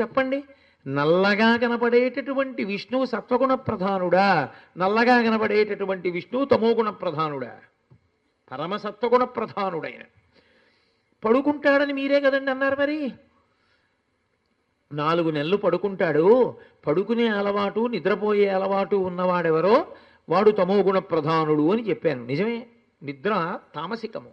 చెప్పండి. నల్లగా కనపడేటటువంటి విష్ణువు సత్వగుణ ప్రధానుడా? నల్లగా కనపడేటటువంటి విష్ణువు తమోగుణ ప్రధానుడా? పరమ సత్వగుణ ప్రధానుడైన. పడుకుంటాడని మీరే కదండి అన్నారు మరి. నాలుగు నెలలు పడుకుంటాడు. పడుకునే అలవాటు నిద్రపోయే అలవాటు ఉన్నవాడెవరో వాడు తమోగుణ ప్రధానుడు అని చెప్పాను. నిజమే. నిద్ర తామసికము.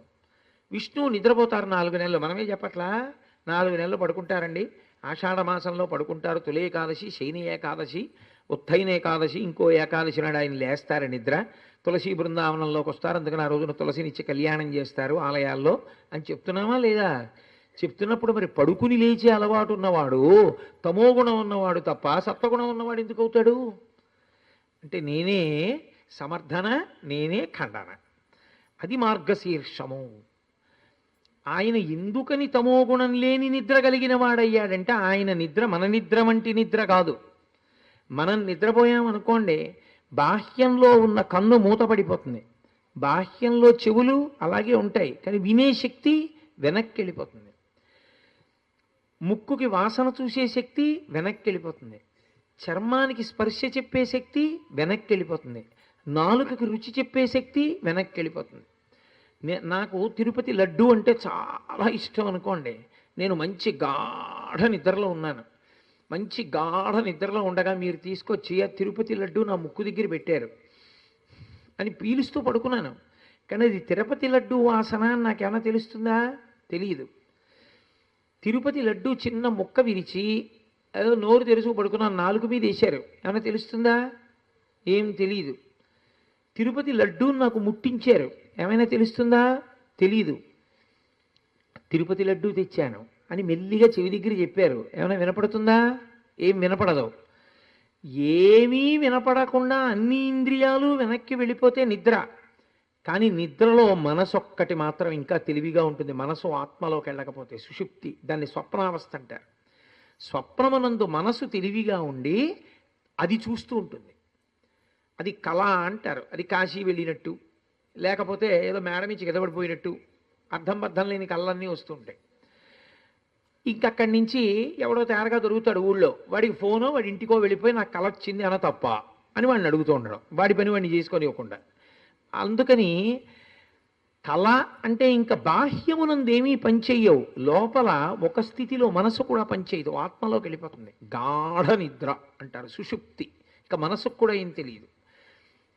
విష్ణువు నిద్రపోతారు నాలుగు నెలలు. మనమే చెప్పట్లా? నాలుగు నెలలు పడుకుంటారండి. ఆషాఢమాసంలో పడుకుంటారు తొలి ఏకాదశి శైని ఏకాదశి ఉత్తైన ఏకాదశి ఇంకో ఏకాదశి నాడు ఆయన లేస్తారు నిద్ర. తులసి బృందావనంలోకి వస్తారు. అందుకని ఆ రోజున తులసినిచ్చి కళ్యాణం చేస్తారు ఆలయాల్లో అని చెప్తున్నామా లేదా? చెప్తున్నప్పుడు మరి పడుకుని లేచే అలవాటు ఉన్నవాడు తమోగుణం ఉన్నవాడు తప్ప సత్వగుణం ఉన్నవాడు ఎందుకు అవుతాడు? అంటే నేనే సమర్థన నేనే ఖండన. అది మార్గశీర్షము. ఆయన ఎందుకని తమోగుణం లేని నిద్ర కలిగిన వాడయ్యాడంటే ఆయన నిద్ర మన నిద్ర వంటి నిద్ర కాదు. మనం నిద్రపోయామనుకోండి బాహ్యంలో ఉన్న కన్ను మూతపడిపోతుంది. బాహ్యంలో చెవులు అలాగే ఉంటాయి కానీ వినే శక్తి వెనక్కి వెళ్ళిపోతుంది ముక్కుకి వాసన చూసే శక్తి వెనక్కి వెళ్ళిపోతుంది చర్మానికి స్పర్శ చెప్పే శక్తి వెనక్కి వెళ్ళిపోతుంది నాలుకకి రుచి చెప్పే శక్తి వెనక్కి వెళ్ళిపోతుంది నాకు తిరుపతి లడ్డు అంటే చాలా ఇష్టం అనుకోండి. నేను మంచి గాఢ నిద్రలో ఉన్నాను. మంచి గాఢ నిద్రలో ఉండగా మీరు తీసుకొచ్చి ఆ తిరుపతి లడ్డు నా ముక్కు దగ్గర పెట్టారు. అని పీలుస్తూ పడుకున్నాను. కానీ అది తిరుపతి లడ్డు వాసన నాకేమైనా తెలుస్తుందా? తెలియదు తిరుపతి లడ్డు చిన్న ముక్క విరిచి ఏదో నోరు తెరుచుకు పడుకున్నాను. నాలుగు మీద వేశారు. ఏమైనా తెలుస్తుందా? ఏం తెలియదు తిరుపతి లడ్డూని నాకు ముట్టించారు. ఏమైనా తెలుస్తుందా? తెలీదు. తిరుపతి లడ్డూ తెచ్చాను అని మెల్లిగా చెవి దగ్గర చెప్పారు. ఏమైనా వినపడుతుందా? ఏం వినపడదు. ఏమీ వినపడకుండా అన్ని ఇంద్రియాలు వెనక్కి వెళ్ళిపోతే నిద్ర. కానీ నిద్రలో మనసు ఒక్కటి మాత్రం ఇంకా తెలివిగా ఉంటుంది. మనసు ఆత్మలోకి వెళ్ళకపోతే సుషుప్తి. దాన్ని స్వప్నావస్థ అంటారు. స్వప్నమనందు మనసు తెలివిగా ఉండి అది చూస్తూ ఉంటుంది. అది కళ అంటారు. అది కాశీ వెళ్ళినట్టు లేకపోతే ఏదో మేడ నుంచి ఎదబడిపోయినట్టు అర్థం బద్ధం లేని కళ్ళన్నీ వస్తుంటాయి. ఇంకక్కడి నుంచి ఎవడో తేరగా దొరుకుతాడు ఊళ్ళో. వాడికి ఫోనో వాడి ఇంటికో వెళ్ళిపోయి నాకు కళ వచ్చింది అన్న తప్ప అని వాడిని అడుగుతూ ఉండడం. వాడి పని వాడిని చేసుకొని ఇవ్వకుండా. అందుకని కళ అంటే ఇంకా బాహ్యమునందేమీ పనిచేయవు. లోపల ఒక స్థితిలో మనసు కూడా పనిచేయదు. ఆత్మలోకి వెళ్ళిపోతుంది. గాఢ నిద్ర అంటారు. సుషుప్తి. ఇంకా మనసుకు కూడా ఏం తెలియదు.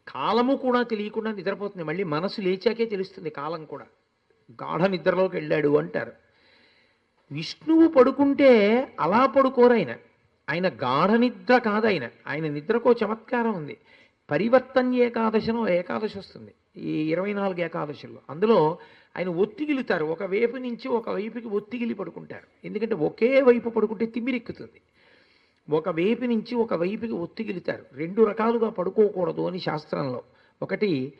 కాలము కూడా తెలియకుండా నిద్రపోతుంది. మళ్ళీ మనసు లేచాకే తెలుస్తుంది కాలం కూడా. గాఢ నిద్రలోకి వెళ్ళాడు అంటారు. విష్ణువు పడుకుంటే అలా పడుకోరు ఆయన. ఆయన గాఢ నిద్ర కాదు ఆయన. ఆయన నిద్రకో చమత్కారం ఉంది. పరివర్తన్ ఏకాదశినో ఏకాదశి వస్తుంది. ఈ ఇరవై నాలుగు ఏకాదశుల్లో. అందులో ఆయన ఒత్తిగిలుతారు. ఒక వైపు నుంచి ఒక వైపుకి ఒత్తిగిలి పడుకుంటారు. ఎందుకంటే ఒకే వైపు పడుకుంటే తిమ్మిరెక్కుతుంది. ఒక వైపు నుంచి ఒక వైపుకి ఒత్తిగిలుతారు రెండు రకాలుగా పడుకోకూడదు అని శాస్త్రంలో. ఒకటి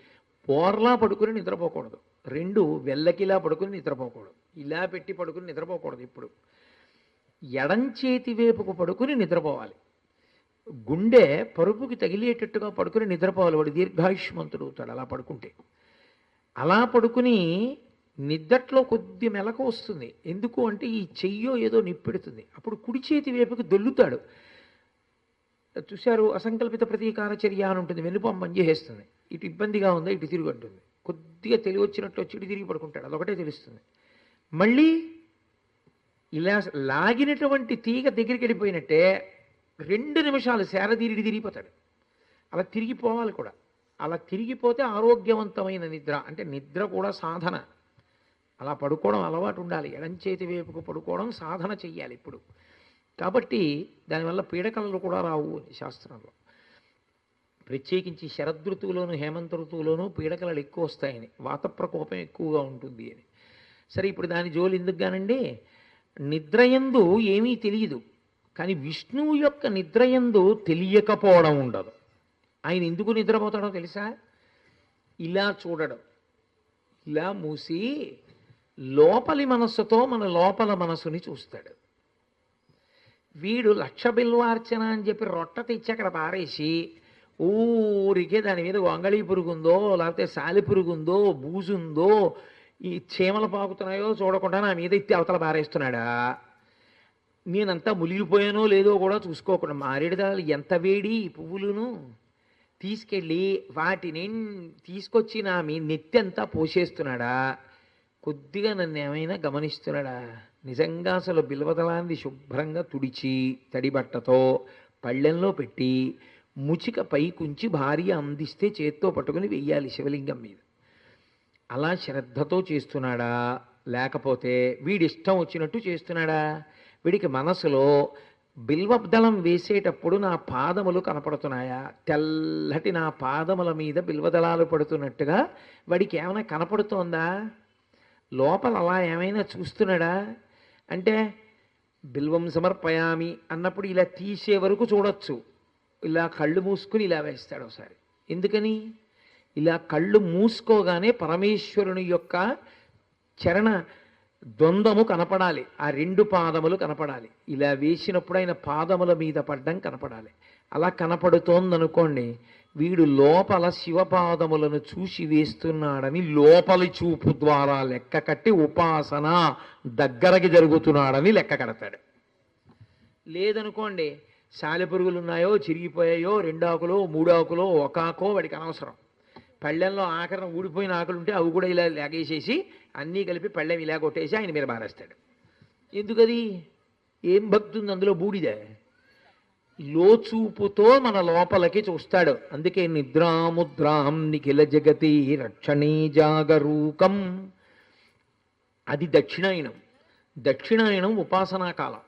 పోర్లా పడుకుని నిద్రపోకూడదు. రెండు వెల్లకిలా పడుకుని నిద్రపోకూడదు. ఇలా పెట్టి పడుకుని నిద్రపోకూడదు ఇప్పుడు. ఎడం చేతి వైపుకు పడుకుని నిద్రపోవాలి. గుండె పరుపుకి తగిలేటట్టుగా పడుకుని నిద్రపోవాలి. వాడు దీర్ఘాయుష్మంతుడు అవుతాడు అలా పడుకుంటే. అలా పడుకుని నిద్దట్లో కొద్ది మెలకు వస్తుంది. ఎందుకు అంటే ఈ చెయ్యో ఏదో నిప్పెడుతుంది. అప్పుడు కుడి చేతి వైపుకి దొల్లుతాడు. చూశారు అసంకల్పిత ప్రతీకార చర్య అని ఉంటుంది. వెనుపం చేసేస్తుంది. ఇటు ఇబ్బందిగా ఉందా ఇటు తిరిగి ఉంటుంది కొద్దిగా తెలివి వచ్చినట్లు వచ్చి ఇటు తిరిగి పడుకుంటాడు. అదొకటే తెలుస్తుంది. మళ్ళీ ఇలా లాగినటువంటి తీగ దగ్గరికి వెళ్ళిపోయినట్టే రెండు నిమిషాలు శారదీరిడి తిరిగిపోతాడు అలా తిరిగిపోవాలి కూడా. అలా తిరిగిపోతే ఆరోగ్యవంతమైన నిద్ర. అంటే నిద్ర కూడా సాధన. అలా పడుకోవడం అలవాటు ఉండాలి. ఎడం చేతి వైపుకు పడుకోవడం సాధన చెయ్యాలి ఇప్పుడు. కాబట్టి దానివల్ల పీడకలలు కూడా రావు శాస్త్రంలో. ప్రత్యేకించి శరదృతువులోను హేమంత ఋతువులోనూ పీడకలలు ఎక్కువ వస్తాయని వాత ప్రకోపం ఎక్కువగా ఉంటుంది అని. సరే ఇప్పుడు దాని జోలు ఎందుకు కానండి? నిద్రయందు ఏమీ తెలియదు. కానీ విష్ణువు యొక్క నిద్రయందు తెలియకపోవడం ఉండదు. ఆయన ఎందుకు నిద్రపోతాడో తెలుసా? ఇలా చూడడం. ఇలా మూసి లోపలి మనస్సుతో మన లోపల మనసుని చూస్తాడు. వీడు లక్ష బిల్వార్చన అని చెప్పి రొట్ట తెచ్చి అక్కడ పారేసి ఊరికే దాని మీద వంగళీ పురుగుందో లేకపోతే సాలి పురుగుందో బూజుందో ఈ చీమలు పాకుతున్నాయో చూడకుండా నా మీద ఎత్తి అవతల పారేస్తున్నాడా? నేనంతా మునిగిపోయానో లేదో కూడా చూసుకోకుండా మారేడుదాలు ఎంత వేడి ఈ పువ్వులును? తీసుకెళ్ళి వాటిని తీసుకొచ్చి నా మీ నెత్తి అంతా పోసేస్తున్నాడా? కొద్దిగా నన్ను ఏమైనా గమనిస్తున్నాడా? నిజంగా అసలు బిల్వదలాన్ని శుభ్రంగా తుడిచి తడి బట్టతో పళ్ళెంలో పెట్టి ముచిక పైకుంచి భార్య అందిస్తే చేత్తో పట్టుకుని వెయ్యాలి శివలింగం మీద. అలా శ్రద్ధతో చేస్తున్నాడా? లేకపోతే వీడి ఇష్టం వచ్చినట్టు చేస్తున్నాడా? వీడికి మనసులో బిల్వదళం వేసేటప్పుడు నా పాదములు కనపడుతున్నాయా? తెల్లటి నా పాదముల మీద బిల్వదళాలు పడుతున్నట్టుగా వాడికి ఏమైనా కనపడుతోందా? లోపల అలా ఏమైనా చూస్తున్నాడా? అంటే బిల్వం సమర్పయామి అన్నప్పుడు ఇలా తీసే వరకు చూడొచ్చు. ఇలా కళ్ళు మూసుకుని ఇలా వేస్తాడు ఒకసారి. ఎందుకని? ఇలా కళ్ళు మూసుకోగానే పరమేశ్వరుని యొక్క చరణ ద్వంద్వము కనపడాలి. ఆ రెండు పాదములు కనపడాలి. ఇలా వేసినప్పుడు ఆయన పాదముల మీద పడ్డం కనపడాలి. అలా కనపడుతోందనుకోండి వీడు లోపల శివపాదములను చూసి వేస్తున్నాడని లోపలి చూపు ద్వారా లెక్క కట్టి ఉపాసన దగ్గరకి జరుగుతున్నాడని లెక్క కడతాడు. లేదనుకోండి సాలెపురుగులు ఉన్నాయో చిరిగిపోయాయో రెండాకులో మూడాకులో ఒకాకో ఒక ఆకో వాడికి అనవసరం. పళ్ళెంలో ఆఖరణ ఊడిపోయిన ఆకులు ఉంటే అవి కూడా ఇలా లాగేసేసి అన్నీ కలిపి పళ్ళెం ఇలా కొట్టేసి ఆయన మీద బారేస్తాడు ఎందుకది? ఏం భక్తుంది అందులో బూడిదే? లోచూపుతో మన లోపలికి చూస్తాడు. అందుకే నిద్రాముద్రాం నిఖిల జగతి రక్షణీ జాగరూకం. అది దక్షిణాయనం. దక్షిణాయనం ఉపాసనా కాలం.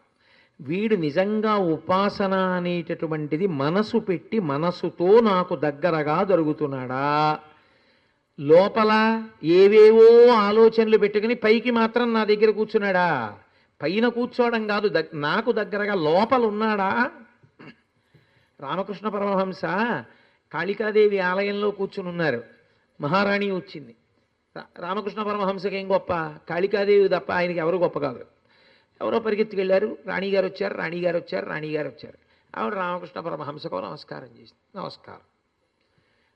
వీడు నిజంగా ఉపాసన అనేటటువంటిది మనసు పెట్టి మనసుతో నాకు దగ్గరగా జరుగుతున్నాడా? లోపల ఏవేవో ఆలోచనలు పెట్టుకుని పైకి మాత్రం నా దగ్గర కూర్చున్నాడా? పైన కూర్చోవడం కాదు నాకు దగ్గరగా లోపల ఉన్నాడా రామకృష్ణ పరమహంస కాళికాదేవి ఆలయంలో కూర్చుని ఉన్నారు. మహారాణి వచ్చింది. రా- రామకృష్ణ పరమహంసకి ఏం గొప్ప? కాళికాదేవి తప్ప ఆయనకి ఎవరు గొప్ప కాదు. ఎవరో పరిగెత్తుకెళ్ళారు. రాణిగారు వచ్చారు. రాణిగారు వచ్చారు. రాణిగారు వచ్చారు. ఆవిడ రామకృష్ణ పరమహంసకు నమస్కారం చేసింది. నమస్కారం.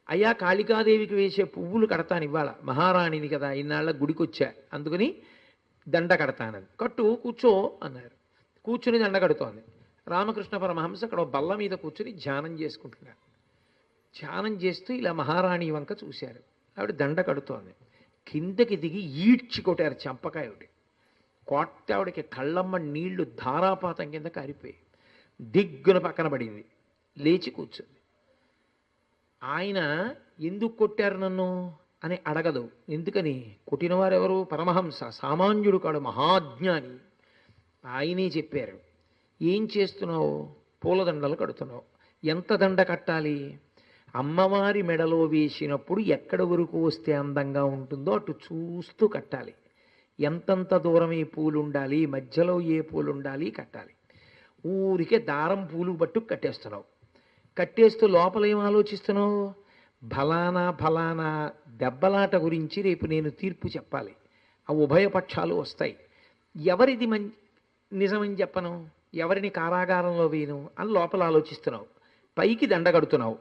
అయ్యా కాళికాదేవికి వేసే పువ్వులు కడతాను ఇవాళ మహారాణిని కదా ఇన్నాళ్ళ గుడికి వచ్చా అందుకని దండ కడతానని. కట్టు కూర్చో అన్నారు. కూర్చుని దండ కడుతోంది. రామకృష్ణ పరమహంస అక్కడ బల్ల మీద కూర్చుని ధ్యానం చేసుకుంటున్నారు. ధ్యానం చేస్తూ ఇలా మహారాణి వంక చూశారు. ఆవిడ దండ కడుతోంది. కిందకి దిగి ఈడ్చి కొట్టారు చంపకాయ ఒకటి. కొట్ట ఆవిడకి కళ్ళమ్మ నీళ్ళు ధారాపాతం కింద కారిపోయి దిగ్గున పక్కన పడింది. లేచి కూర్చుంది. ఆయన ఎందుకు కొట్టారు నన్ను అని అడగదు. ఎందుకని? కొట్టినవారెవరు? పరమహంస. సామాన్యుడు కాడు మహాజ్ఞాని. ఆయనే చెప్పారు. ఏం చేస్తున్నావు? పూలదండలు కడుతున్నావు. ఎంత దండ కట్టాలి? అమ్మవారి మెడలో వేసినప్పుడు ఎక్కడ వరకు వస్తే అందంగా ఉంటుందో అటు చూస్తూ కట్టాలి. ఎంతంత దూరం ఏ పూలు ఉండాలి? మధ్యలో ఏ పూలు ఉండాలి? కట్టాలి. ఊరికే దారం పూలు పట్టు కట్టేస్తున్నావు. కట్టేస్తూ లోపల ఏం ఆలోచిస్తున్నావు? ఫలానా ఫలానా దెబ్బలాట గురించి రేపు నేను తీర్పు చెప్పాలి. ఆ ఉభయ పక్షాలు వస్తాయి. ఎవరిది మం నిజమని చెప్పను? ఎవరిని కారాగారంలో వేయను అని లోపల ఆలోచిస్తున్నావు. పైకి దండ కడుతున్నావు.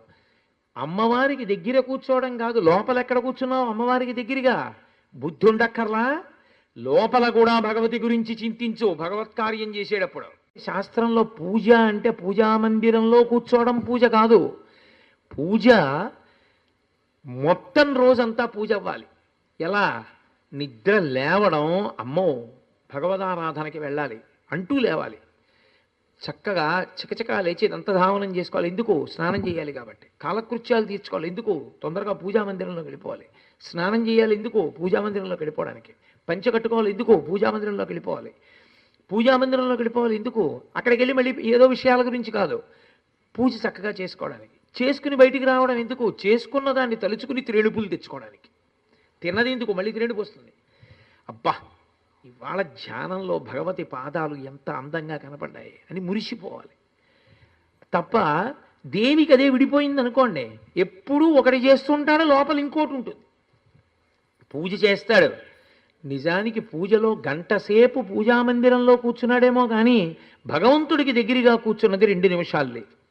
అమ్మవారికి దగ్గర కూర్చోవడం కాదు లోపల ఎక్కడ కూర్చున్నావు అమ్మవారికి దగ్గరగా? బుద్ధి ఉండక్కర్లా లోపల కూడా భగవతి గురించి చింతించు భగవత్ కార్యం చేసేటప్పుడు. శాస్త్రంలో పూజ అంటే పూజా మందిరంలో కూర్చోవడం పూజ కాదు. పూజ మొత్తం రోజంతా పూజ అవ్వాలి. ఎలా? నిద్ర లేవడం అమ్మో భగవదారాధనకి వెళ్ళాలి. అంటూ లేవాలి. చక్కగా చకచకా లేచి దంతధావనం చేసుకోవాలి. ఎందుకు? స్నానం చేయాలి కాబట్టి. కాలకృత్యాలు తీర్చుకోవాలి. ఎందుకు? తొందరగా పూజా మందిరంలోకి వెళ్ళిపోవాలి. స్నానం చేయాలి ఎందుకు? పూజా మందిరంలోకి వెళ్ళిపోవడానికి. పంచ కట్టుకోవాలి ఎందుకు? పూజా మందిరంలోకి వెళ్ళిపోవాలి. పూజా మందిరంలోకి వెళ్ళిపోవాలి ఎందుకు? అక్కడికి వెళ్ళి మళ్ళీ ఏదో విషయాల గురించి కాదు. పూజ చక్కగా చేసుకోవడానికి. చేసుకుని బయటికి రావడం ఎందుకు? చేసుకున్న దాన్ని తలుచుకుని త్రేణుపులు తెచ్చుకోవడానికి. తిన్నది ఎందుకు? మళ్ళీ త్రేణుపు వస్తుంది. అబ్బా! ఇవాళ ధ్యానంలో భగవతి పాదాలు ఎంత అందంగా కనపడ్డాయి అని మురిసిపోవాలి. తప్ప దేవికి అదే విడిపోయింది అనుకోండి ఎప్పుడూ ఒకటి చేస్తుంటాడు లోపల ఇంకోటి ఉంటుంది. పూజ చేస్తాడు. నిజానికి పూజలో గంటసేపు పూజామందిరంలో పూజా మందిరంలో కూర్చున్నాడేమో కానీ భగవంతుడికి దగ్గరగా కూర్చున్నది రెండు నిమిషాలు. లేదు